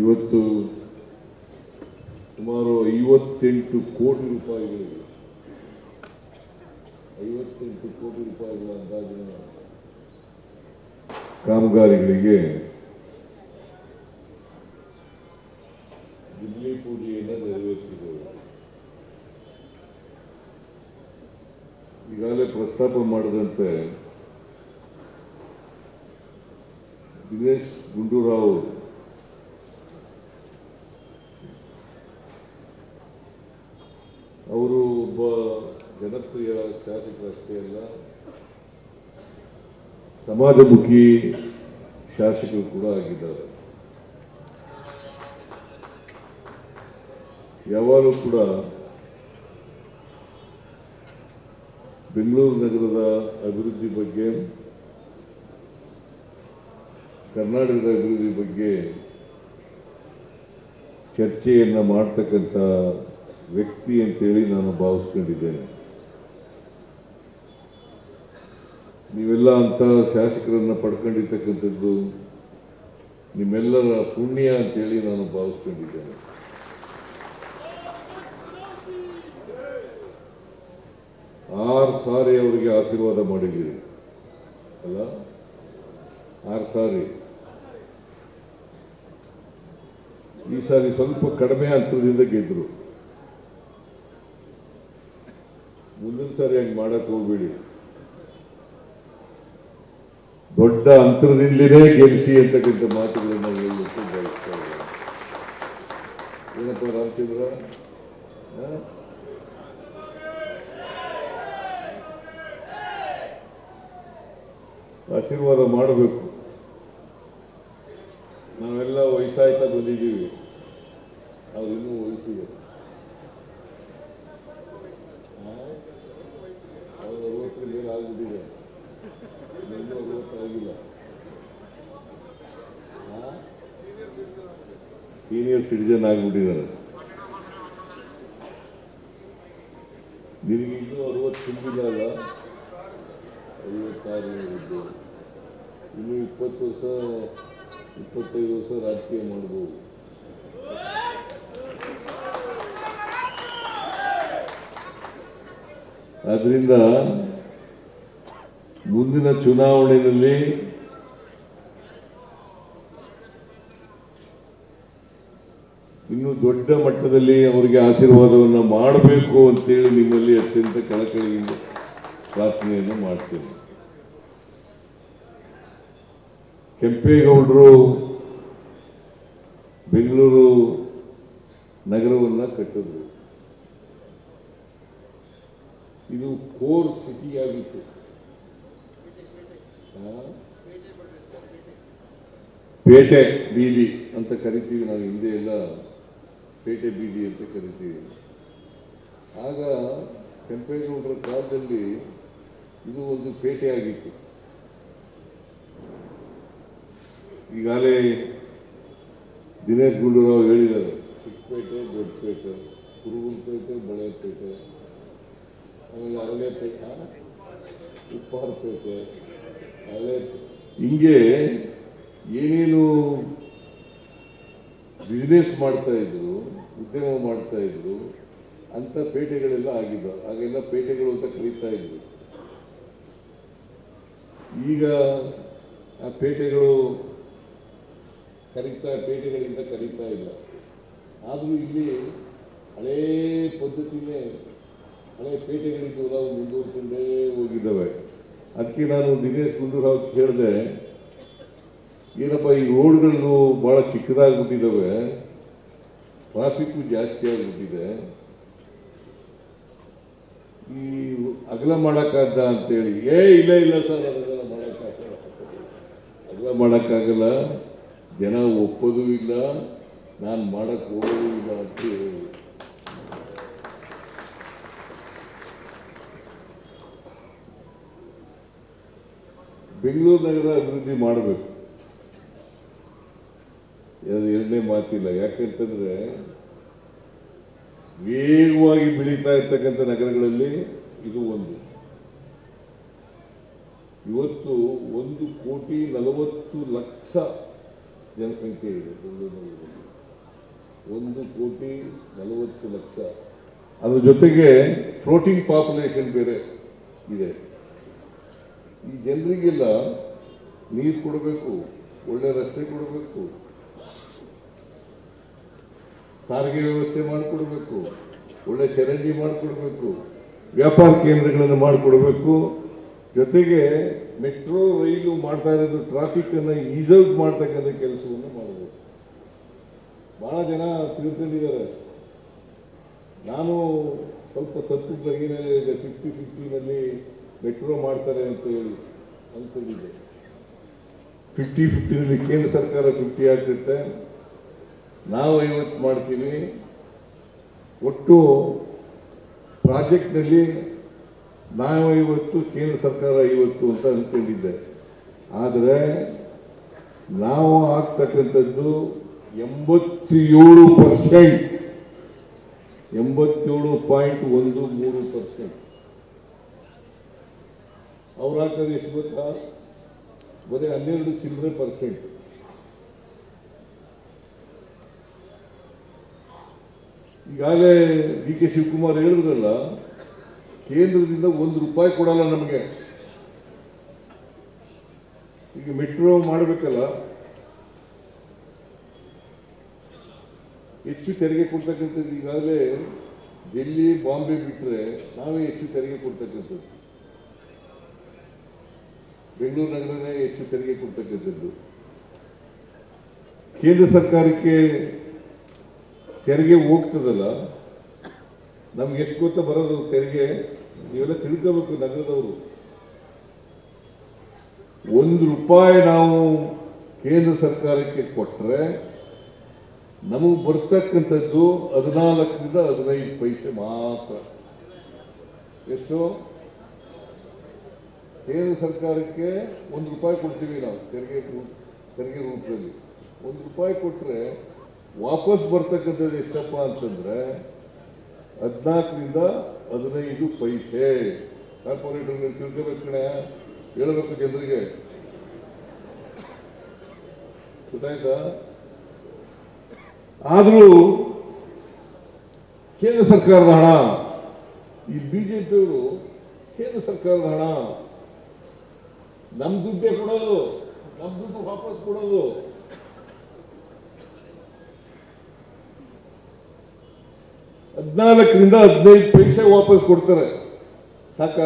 ಇವತ್ತು ಸುಮಾರು ಐವತ್ತೆಂಟು ಕೋಟಿ ರೂಪಾಯಿಗಳಿಗೆ ಐವತ್ತೆಂಟು ಕೋಟಿ ರೂಪಾಯಿಗಳ ಅಂದಾಜಿನ ಕಾಮಗಾರಿಗಳಿಗೆ ದಿಲ್ಲಿ ಪೂಜೆಯನ್ನು ನೆರವೇರಿಸಿದ್ದೇವೆ. ಈಗಾಗಲೇ ಪ್ರಸ್ತಾಪ ಮಾಡಿದಂತೆ ದಿನೇಶ್ ಗುಂಡೂರಾವ್ ಅವರು ಒಬ್ಬ ಜನಪ್ರಿಯ ಶಾಸಕರಷ್ಟೇ ಅಲ್ಲ, ಸಮಾಜಮುಖಿ ಶಾಸಕರು ಕೂಡ ಆಗಿದ್ದಾರೆ. ಯಾವಾಗಲೂ ಕೂಡ ಬೆಂಗಳೂರು ನಗರದ ಅಭಿವೃದ್ಧಿ ಬಗ್ಗೆ, ಕರ್ನಾಟಕದ ಅಭಿವೃದ್ಧಿ ಬಗ್ಗೆ ಚರ್ಚೆಯನ್ನು ಮಾಡ್ತಕ್ಕಂಥ ವ್ಯಕ್ತಿ ಅಂತೇಳಿ ನಾನು ಭಾವಿಸ್ಕೊಂಡಿದ್ದೇನೆ. ನೀವೆಲ್ಲ ಅಂತ ಶಾಸಕರನ್ನ ಪಡ್ಕೊಂಡಿರ್ತಕ್ಕಂಥದ್ದು ನಿಮ್ಮೆಲ್ಲರ ಪುಣ್ಯ ಅಂತೇಳಿ ನಾನು ಭಾವಿಸ್ಕೊಂಡಿದ್ದೇನೆ. ಆರು ಸಾರಿ ಅವರಿಗೆ ಆಶೀರ್ವಾದ ಮಾಡಿದ್ದೀರಿ. ಅಲ್ಲ? ಆರು ಸಾರಿ. ಈ ಸಾರಿ ಸ್ವಲ್ಪ ಕಡಿಮೆ ಅಂತದಿಂದ ಗೆದ್ರು. ಮುಂದಿನ ಸಾರಿ ಹಂಗೆ ಮಾಡಕ್ಕೆ ಹೋಗ್ಬೇಡಿ. ದೊಡ್ಡ ಅಂತರದಿಂದಲೇ ಗೆಲ್ಲಿಸಿ ಅಂತಕ್ಕಂಥ ಮಾತುಗಳನ್ನು ಹೇಳಲಿಕ್ಕೆ ಬಯಸ್ತಾ ಇದ್ದಾರೆ ಏನಪ್ಪ ರಾಮಚಂದ್ರ? ಆಶೀರ್ವಾದ ಮಾಡಬೇಕು. ನಾವೆಲ್ಲ ವಯಸ್ಸಾಯ್ತಾ ಬಂದಿದ್ದೀವಿ. ಅವ್ರು ಇನ್ನೂ ವಯಸ್ಸಿದೆ? ಅವ್ರು ಮೇಲೆ ಸೀನಿಯರ್ ಸಿಟಿಜನ್ ಆಗಿಬಿಟ್ಟಿದ್ದಾರೆ. ನಿನಗೆ ಇನ್ನೂ ಅರವತ್ತು ತುಂಬಿದಾಗ ಐವತ್ತಾರು ಇದ್ದು ಇನ್ನು ಇಪ್ಪತ್ತು ವರ್ಷ, ಇಪ್ಪತ್ತೈದು ವರ್ಷ ರಾಜಕೀಯ ಮಾಡ್ಬೋದು. ಆದ್ರಿಂದ ಮುಂದಿನ ಚುನಾವಣೆಯಲ್ಲಿ ಇನ್ನು ದೊಡ್ಡ ಮಟ್ಟದಲ್ಲಿ ಅವರಿಗೆ ಆಶೀರ್ವಾದವನ್ನು ಮಾಡಬೇಕು ಅಂತೇಳಿ ನಿಮ್ಮಲ್ಲಿ ಅತ್ಯಂತ ಕಳಕಳಿಯಿಂದ ಪ್ರಾರ್ಥನೆಯನ್ನು ಮಾಡ್ತೇನೆ ಕೆಂಪೇಗೌಡರು ಬೆಂಗಳೂರು ನಗರವನ್ನು ಕಟ್ಟಿದ್ರು ಇದು ಕೋರ್ ಸಿಟಿ ಆಗಿತ್ತು ಆ? ಪೇಟೆ ಬೀದಿ ಅಂತ ಕರಿತೀವಿ ನಾವು ಹಿಂದೆ ಎಲ್ಲ. ಪೇಟೆ ಬೀದಿ ಅಂತ ಕರಿತೀವಿ. ಆಗ ಕೆಂಪೇಗೌಡರ ಕಾಲದಲ್ಲಿ ಇದು ಒಂದು ಪೇಟೆ ಆಗಿತ್ತು. ಈಗಾಗಲೇ ದಿನೇಶ್ ಗುಂಡೂರಾವ್ ಹೇಳಿದ್ದಾರೆ ಚಿಕ್ಕಪೇಟೆ ದೊಡ್ಡಪೇಟೆ ಕುರುಗುಂಪೇಟೆ ಬಳೆಪೇಟೆ ಆಮೇಲೆ ಅರಳೆಪೇಟೆ ಉಪ್ಪಾರಪೇಟೆ ಹಿಂಗೆ ಏನೇನು ಬಿಸ್ನೆಸ್ ಮಾಡ್ತಾ ಇದ್ರು, ಉದ್ಯಮ ಮಾಡ್ತಾ ಇದ್ರು, ಅಂತ ಪೇಟೆಗಳೆಲ್ಲ ಆಗಿದ್ರು ಹಾಗೆಲ್ಲ ಪೇಟೆಗಳು ಅಂತ ಕರೀತಾ ಇದ್ರು ಈಗ ಆ ಪೇಟೆಗಳು ಕರೀತಾ, ಪೇಟೆಗಳಿಂದ ಕರೀತಾ ಇಲ್ಲ. ಆದರೂ ಇಲ್ಲಿ ಹಳೇ ಪದ್ಧತಿನೇ, ಹಳೆ ಪೇಟೆಗಳಿದ್ದು ನಾವು ಹೋಗಿದ್ದಾವೆ. ಅದಕ್ಕೆ ನಾನು ದಿನೇಶ್ ಗುಂಡೂರಾವ್ ಕೇಳಿದೆ ಏನಪ್ಪ, ಈ ರೋಡ್ಗಳು ಭಾಳ ಚಿಕ್ಕದಾಗ್ಬಿಟ್ಟಿದ್ದಾವೆ ಟ್ರಾಫಿಕ್ಕು ಜಾಸ್ತಿ ಆಗಿಬಿಟ್ಟಿದೆ. ಈ ಅಗಲ ಮಾಡೋಕ್ಕಾಗ್ದ ಅಂತೇಳಿ, ಏ, ಇಲ್ಲ ಇಲ್ಲ ಸರ್ ಅದೆಲ್ಲ ಮಾಡೋಕ್ಕಾಗಲ್ಲ. ಅಗಲ ಮಾಡೋಕ್ಕಾಗಲ್ಲ, ಜನ ಒಪ್ಪೋದು ಇಲ್ಲ, ನಾನು ಮಾಡಕ್ಕೆ ಹೋಗೋದು ಇಲ್ಲ ಅಂತ ಹೇಳಿ. ಬೆಂಗಳೂರು ನಗರ ಅಭಿವೃದ್ಧಿ ಮಾಡಬೇಕು. ಅದು ಎರಡನೇ ಮಾತಿಲ್ಲ. ಯಾಕಂತಂದ್ರೆ ವೇಗವಾಗಿ ಬೆಳೀತಾ ಇರ್ತಕ್ಕಂಥ ನಗರಗಳಲ್ಲಿ ಇದು ಒಂದು. ಇವತ್ತು ಒಂದು ಕೋಟಿ ನಲವತ್ತು ಲಕ್ಷ ಜನಸಂಖ್ಯೆ ಇದೆ ಬೆಂಗಳೂರಿನಲ್ಲಿ ಒಂದು ಕೋಟಿ ನಲವತ್ತು ಲಕ್ಷ. ಅದ್ರ ಜೊತೆಗೆ ಫ್ಲೋಟಿಂಗ್ ಪಾಪ್ಯುಲೇಷನ್ ಬೇರೆ ಇದೆ. ಈ ಜನರಿಗೆಲ್ಲ ನೀರು ಕೊಡಬೇಕು, ಒಳ್ಳೆ ರಸ್ತೆ ಕೊಡಬೇಕು, ಸಾರಿಗೆ ವ್ಯವಸ್ಥೆ ಮಾಡಿಕೊಡ್ಬೇಕು, ಒಳ್ಳೆ ಚರಂಡಿ ಮಾಡಿಕೊಡ್ಬೇಕು, ವ್ಯಾಪಾರ ಕೇಂದ್ರಗಳನ್ನು ಮಾಡಿಕೊಡ್ಬೇಕು. ಜೊತೆಗೆ ಮೆಟ್ರೋ, ರೈಲು ಮಾಡ್ತಾ ಇರೋದು ಟ್ರಾಫಿಕ್ ಅನ್ನು ಈಸೌಟ್ ಮಾಡ್ತಕ್ಕಂಥ ಕೆಲಸವನ್ನು ಮಾಡಬೇಕು ಬಹಳ ಜನ ತಿಳ್ಕೊಂಡಿದ್ದಾರೆ. ನಾನು ಸ್ವಲ್ಪ ತಪ್ಪು ಬಗೆಯಲ್ಲಿ ಫಿಫ್ಟಿ ಫಿಫ್ಟಿನಲ್ಲಿ ಮೆಟ್ರೋ ಮಾಡ್ತಾರೆ ಅಂತ ಹೇಳಿ ಅಂದ್ಕೊಂಡಿದ್ದೆ ಫಿಫ್ಟಿ ಫಿಫ್ಟಿನಲ್ಲಿ ಕೇಂದ್ರ ಸರ್ಕಾರ ಫಿಫ್ಟಿ ಆಗ್ತಿರುತ್ತೆ. ನಾವು ಐವತ್ತು ಮಾಡ್ತೀವಿ. ಒಟ್ಟು ಪ್ರಾಜೆಕ್ಟ್ನಲ್ಲಿ ನಾವು ಐವತ್ತು, ಕೇಂದ್ರ ಸರ್ಕಾರ ಐವತ್ತು ಅಂತ ಅಂದ್ಕೊಂಡಿದ್ದೆ ಆದರೆ ನಾವು ಆಗ್ತಕ್ಕಂಥದ್ದು ಎಂಬತ್ತೇಳು ಪರ್ಸೆಂಟ್ ಎಂಬತ್ತೇಳು ಪಾಯಿಂಟ್ ಒಂದು ಮೂರು ಪರ್ಸೆಂಟ್ ಅವ್ರು ಹಾಕೋದು ಎಷ್ಟು ಗೊತ್ತಾ? ಬರೀ ಹನ್ನೆರಡು ಚಿಲ್ಲರೆ ಪರ್ಸೆಂಟ್ ಈಗಾಗಲೇ ಡಿ ಕೆ ಶಿವಕುಮಾರ್ ಹೇಳಿದ್ರಲ್ಲ ಕೇಂದ್ರದಿಂದ ಒಂದು ರೂಪಾಯಿ ಕೊಡಲ್ಲ ನಮಗೆ. ಈಗ ಮೆಟ್ರೋ ಮಾಡಬೇಕಲ್ಲ, ಹೆಚ್ಚು ತೆರಿಗೆ ಕೊಡ್ತಕ್ಕಂಥದ್ದು ಈಗಾಗಲೇ ಡೆಲ್ಲಿ, ಬಾಂಬೆ ಬಿಟ್ಟರೆ ನಾವೇ ಹೆಚ್ಚು ತೆರಿಗೆ ಕೊಡ್ತಕ್ಕಂಥದ್ದು. ಬೆಂಗಳೂರು ನಗರನೇ ಹೆಚ್ಚು ತೆರಿಗೆ ಕೊಡ್ತಕ್ಕಂಥದ್ದು. ಕೇಂದ್ರ ಸರ್ಕಾರಕ್ಕೆ ತೆರಿಗೆ ಹೋಗ್ತದಲ್ಲ, ನಮ್ಗೆ ಎಷ್ಟು ಗೊತ್ತ ಬರೋದು ತೆರಿಗೆ? ನೀವೆಲ್ಲ ತಿಳ್ಕೋಬೇಕು ನಗರದವರು. ಒಂದು ರೂಪಾಯಿ ನಾವು ಕೇಂದ್ರ ಸರ್ಕಾರಕ್ಕೆ ಕೊಟ್ಟರೆ ನಮಗೆ ಬರ್ತಕ್ಕಂಥದ್ದು ಹದಿನಾಲ್ಕರಿಂದ ಹದಿನೈದು ಪೈಸೆ ಮಾತ್ರ. ಎಷ್ಟು? ಕೇಂದ್ರ ಸರ್ಕಾರಕ್ಕೆ ಒಂದು ರೂಪಾಯಿ ಕೊಡ್ತೀವಿ ನಾವು, ತೆರಿಗೆ ತೆರಿಗೆ ರೂಪದಲ್ಲಿ. ಒಂದು ರೂಪಾಯಿ ಕೊಟ್ಟರೆ ವಾಪಸ್ ಬರ್ತಕ್ಕಂಥದ್ದು ಎಷ್ಟಪ್ಪ ಅಂತಂದ್ರೆ ಹದಿನಾಲ್ಕರಿಂದ ಹದಿನೈದು ಪೈಸೆ. ಕಾರ್ಪೊರೇಟರ್ಗಳು ತಿಳ್ಕೋಬೇಕು ಕಣೆ? ಹೇಳಬೇಕು ಜನರಿಗೆ. ಗೊತ್ತಾಯ್ತಾ? ಆದರೂ ಕೇಂದ್ರ ಸರ್ಕಾರದ ಹಣ, ಈ ಬಿಜೆಪಿಯವರು ಕೇಂದ್ರ ಸರ್ಕಾರದ ಹಣ ನಮ್ಮ ದುಡ್ಡೇ ಕೊಡೋದು. ನಮ್ಮ ದುಡ್ಡು ವಾಪಸ್ ಕೊಡೋದು. ಹದಿನಾಲ್ಕರಿಂದ ಹದಿನೈದು ಪೈಸೆ ವಾಪಸ್ ಕೊಡ್ತಾರೆ. ಸಾಕ?